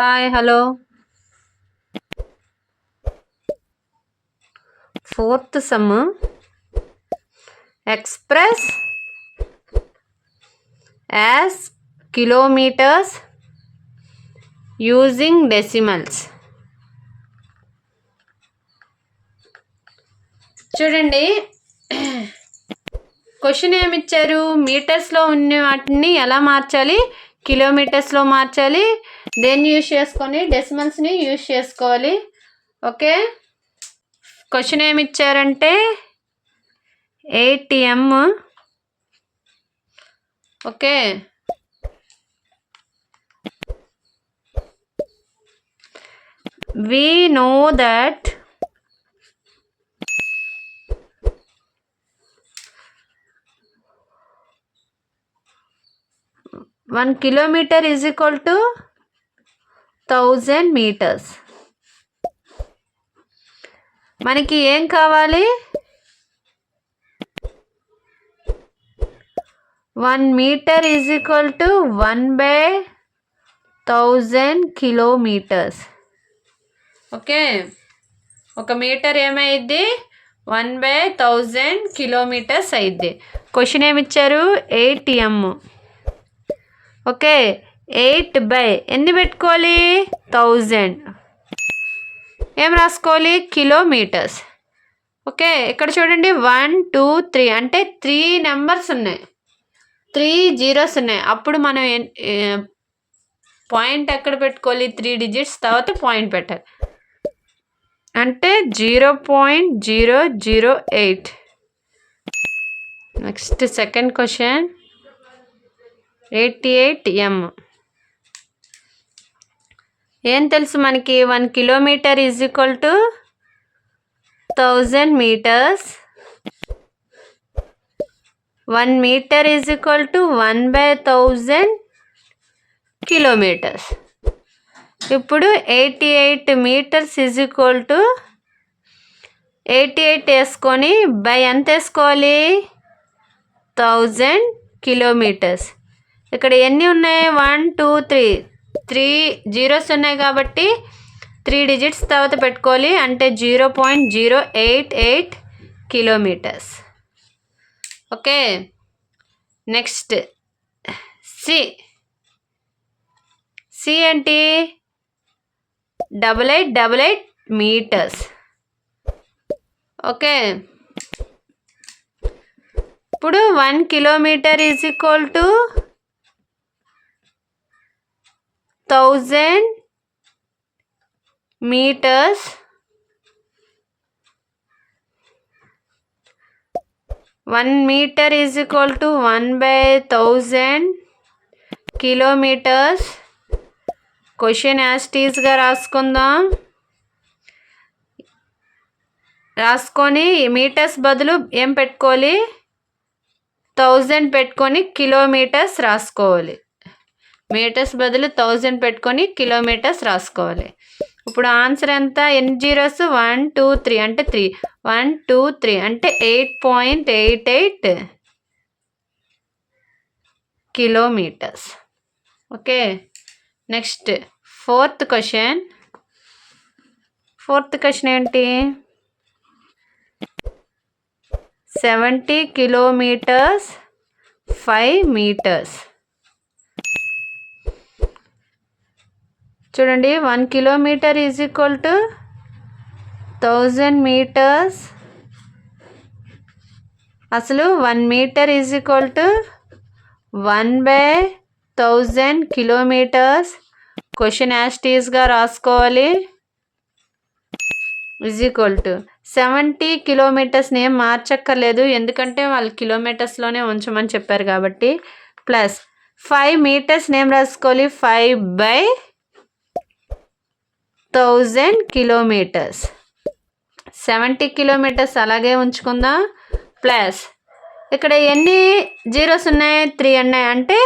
Hi hello. Fourth sum. Express as kilometres using decimals. చూడండి. Question ఏమిచ్చారు? మీటర్స్లో ఉన్న వాటిని ఎలా మార్చాలి? కిలోమీటర్స్లో మార్చాలి. దేన్ని యూజ్ చేసుకొని డెసిమల్స్ని యూజ్ చేసుకోవాలి. ఓకే క్వశ్చన్ ఏమి ఇచ్చారంటే eight m okay we know that one kilometre is equal to thousand metres. మనకి ఏం కావాలి? One metre is equal to one by thousand kilometres. Okay? ఒక మీటర్ ఏమైద్ది? వన్ బై థౌజండ్ కిలోమీటర్స్ అయిద్ది. Question ఏమిచ్చారు? Eight m. Okay eight by ఎన్ని పెట్టుకోవాలి? Thousand. ఏం రాసుకోవాలి? కిలోమీటర్స్. ఓకే ఇక్కడ చూడండి వన్ టూ త్రీ అంటే త్రీ నెంబర్స్ ఉన్నాయి. త్రీ జీరోస్ ఉన్నాయి. అప్పుడు మనం పాయింట్ ఎక్కడ పెట్టుకోవాలి? త్రీ డిజిట్స్ తర్వాత పాయింట్ పెట్టాలి. అంటే zero point zero zero eight. Next second question. Eighty eight m ఏం తెలుసు మనకి? One kilometre is equal to thousand metres. One metre is equal to one by thousand kilometres. ఇప్పుడు eighty eight metres is equal to eighty eight వేసుకొని by ఎంత వేసుకోవాలి? Thousand kilometres. ఇక్కడ ఎన్ని ఉన్నాయి? One two three three zeros ఉన్నాయి కాబట్టి three digits తర్వాత పెట్టుకోవాలి. అంటే zero point zero eight eight kilometres. Okay. Next c c ఏంటి? Double eight double eight metres okay. ఇప్పుడు one kilometre is equal to thousand metres one metre is equal to one by thousand kilometres question యాస్టీస్గా రాసుకుందాం. రాసుకొని metres బదులు ఏం పెట్టుకోవాలి? Thousand పెట్టుకొని kilometres రాసుకోవాలి. Metres బదులు థౌజండ్ పెట్టుకొని కిలోమీటర్స్ రాసుకోవాలి. ఇప్పుడు ఆన్సర్ ఎంత? ఎన్ని జీరోస్? వన్ టూ త్రీ అంటే త్రీ. వన్ టూ త్రీ అంటే eight point eight eight kilometres. Okay? Next fourth question. Fourth question ఏంటి? Seventy kilometres five metres. చూడండి one kilometre is equal to thousand metres అసలు one metre is equal to one by thousand kilometres question యాస్టీస్గా రాసుకోవాలి. Is equal to seventy కిలోమీటర్స్ని ఏం మార్చక్కర్లేదు. ఎందుకంటే వాళ్ళు కిలోమీటర్స్లోనే ఉంచమని చెప్పారు కాబట్టి. ప్లస్ ఫైవ్ మీటర్స్ నేమ్ రాసుకోవాలి? Five by thousand kilometres seventy kilometres అలాగే ఉంచుకుందాం? ప్లస్ ఇక్కడ ఎన్ని జీరోస్ ఉన్నాయి? త్రీ ఉన్నాయి అంటే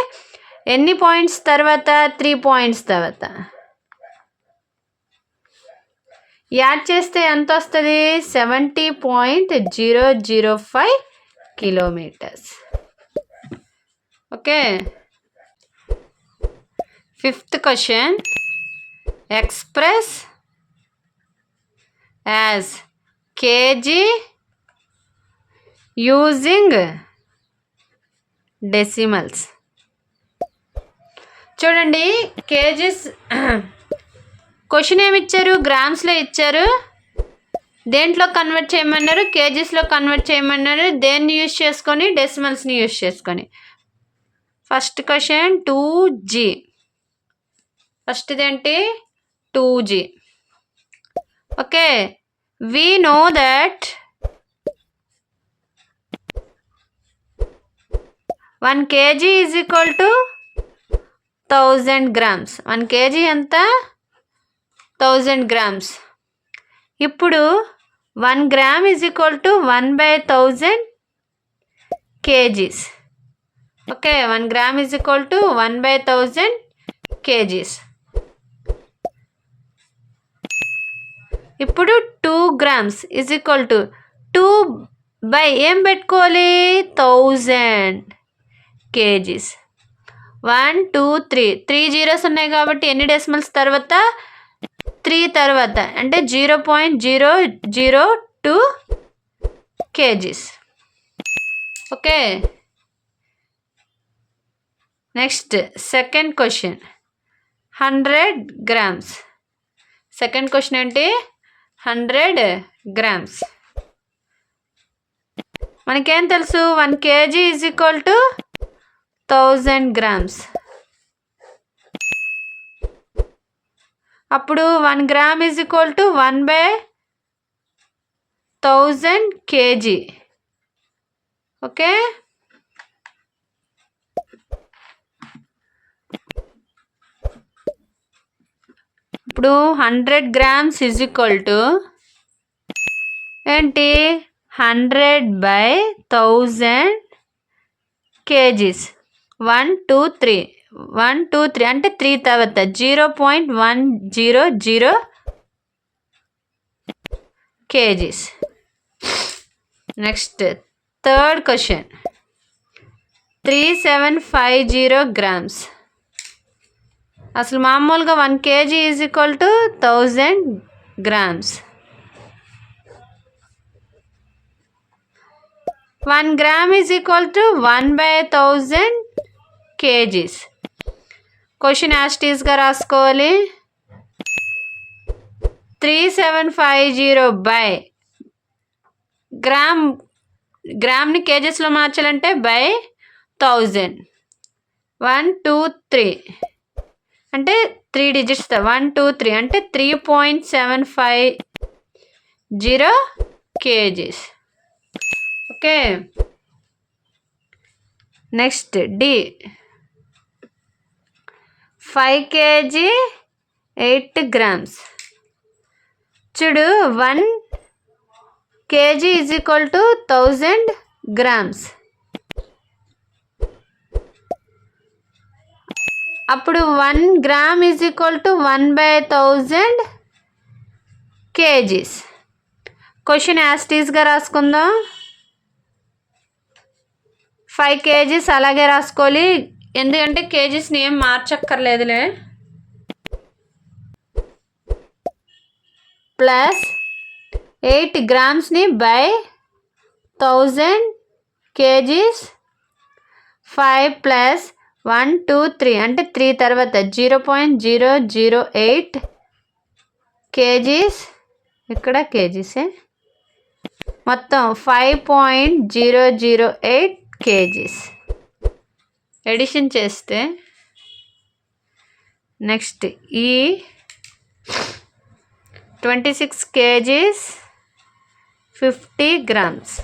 ఎన్ని పాయింట్స్ తర్వాత? త్రీ పాయింట్స్ తర్వాత. యాడ్ చేస్తే ఎంత వస్తుంది? Seventy point zero zero five kilometres okay fifth question express as kg using decimals. చూడండి కేజీస్ క్వశ్చన్ ఏమి ఇచ్చారు? గ్రామ్స్లో ఇచ్చారు. దేంట్లో కన్వర్ట్ చేయమన్నారు? కేజీస్లో కన్వర్ట్ చేయమన్నారు. దేన్ని యూజ్ చేసుకొని? డెసిమల్స్ని యూజ్ చేసుకొని. First question two g. First ఏంటి? Two g okay we know that one kg is equal to thousand grams one kg ఎంత? థౌజండ్ గ్రామ్స్ ఇప్పుడు one gram is equal to one by thousand kgs okay one gram is equal to one by thousand kgs ఇప్పుడు two grams is equal to two by ఏం పెట్టుకోవాలి? Thousand kgs. One two three three zeros ఉన్నాయి కాబట్టి ఎన్ని decimals తర్వాత? Three తర్వాత. అంటే zero point zero zero two kgs. Okay? Next second question hundred grams second question ఏంటి? Hundred grams. మనకేం తెలుసు? One kg is equal to thousand grams. అప్పుడు one gram is equal to one by thousand kg. Okay? ఇప్పుడు hundred grams is equal to ఏంటి? Hundred by thousand kgs. One two three. One two three. అంటే three తర్వాత zero point one zero zero kgs. Next third question. Three seven five zero grams. అసలు మామూలుగా one kg is equal to thousand grams. One gram is equal to one by thousand kgs. Question యాస్టీస్గా రాసుకోవాలి. Three seven five zero by gram గ్రామ్ని కేజెస్లో మార్చాలంటే by thousand. One two three. అంటే three digits one two three అంటే three point seven five zero kgs okay next D five kg eight grams చూడు one kg is equal to thousand grams అప్పుడు one gram is equal to one by thousand kgs question యాస్టీస్గా రాసుకుందాం. Five kgs అలాగే రాసుకోవాలి. ఎందుకంటే కేజీస్ని ఏం మార్చక్కర్లేదులే. Plus eight గ్రామ్స్ని by thousand kgs five plus one two three. అంటే త్రీ తర్వాత zero point zero zero eight kgs. ఇక్కడ కేజీసే. మొత్తం five point zero zero eight kgs. Addition చేస్తే నెక్స్ట్ ఈ twenty six kgs fifty grams.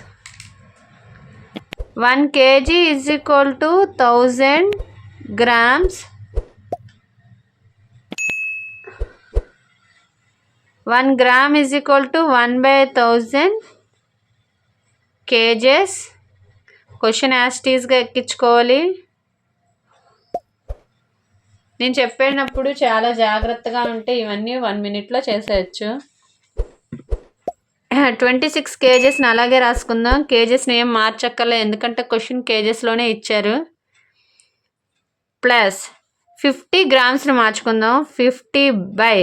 One kg is equal to thousand grams one gram is equal to one by thousand kgs. Question యాస్టీస్గా ఎక్కించుకోవాలి. నేను చెప్పేటప్పుడు చాలా జాగ్రత్తగా ఉంటే ఇవన్నీ వన్ మినిట్లో చేసేయచ్చు. ట్వంటీ సిక్స్ కేజెస్ని అలాగే రాసుకుందాం. కేజెస్ని ఏం మార్చక్కర్లే ఎందుకంటే క్వశ్చన్ కేజెస్లోనే ఇచ్చారు. ప్లస్ ఫిఫ్టీ గ్రామ్స్ని మార్చుకుందాం. Fifty by.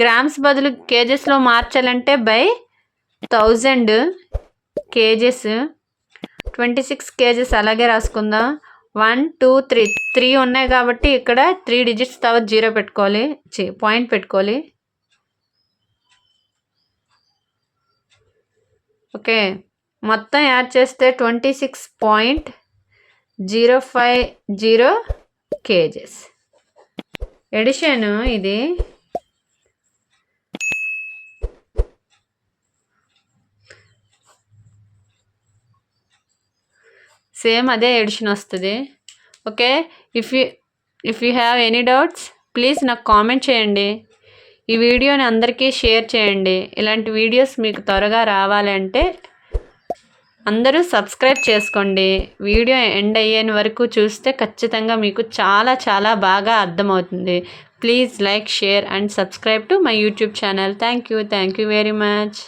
గ్రామ్స్ బదులు కేజెస్లో మార్చాలంటే by thousand kgs. Twenty six kgs అలాగే రాసుకుందాం. One two three. త్రీ ఉన్నాయి కాబట్టి ఇక్కడ త్రీ డిజిట్స్ తర్వాత జీరో పెట్టుకోవాలి. పాయింట్ పెట్టుకోవాలి. ఓకే. మొత్తం యాడ్ చేస్తే twenty six point zero five zero kgs. Addition ఇది. సేమ్ అదే ఎడిషన్ వస్తుంది. Okay if you if you have any doubts please నాకు కామెంట్ చేయండి. ఈ వీడియోని అందరికీ షేర్ చేయండి. ఇలాంటి వీడియోస్ మీకు త్వరగా రావాలంటే అందరూ సబ్స్క్రైబ్ చేసుకోండి. వీడియో ఎండ్ అయ్యేన వరకు చూస్తే ఖచ్చితంగా మీకు చాలా చాలా బాగా అర్థమవుతుంది. Please like share and subscribe to my YouTube channel. Thank you thank you very much.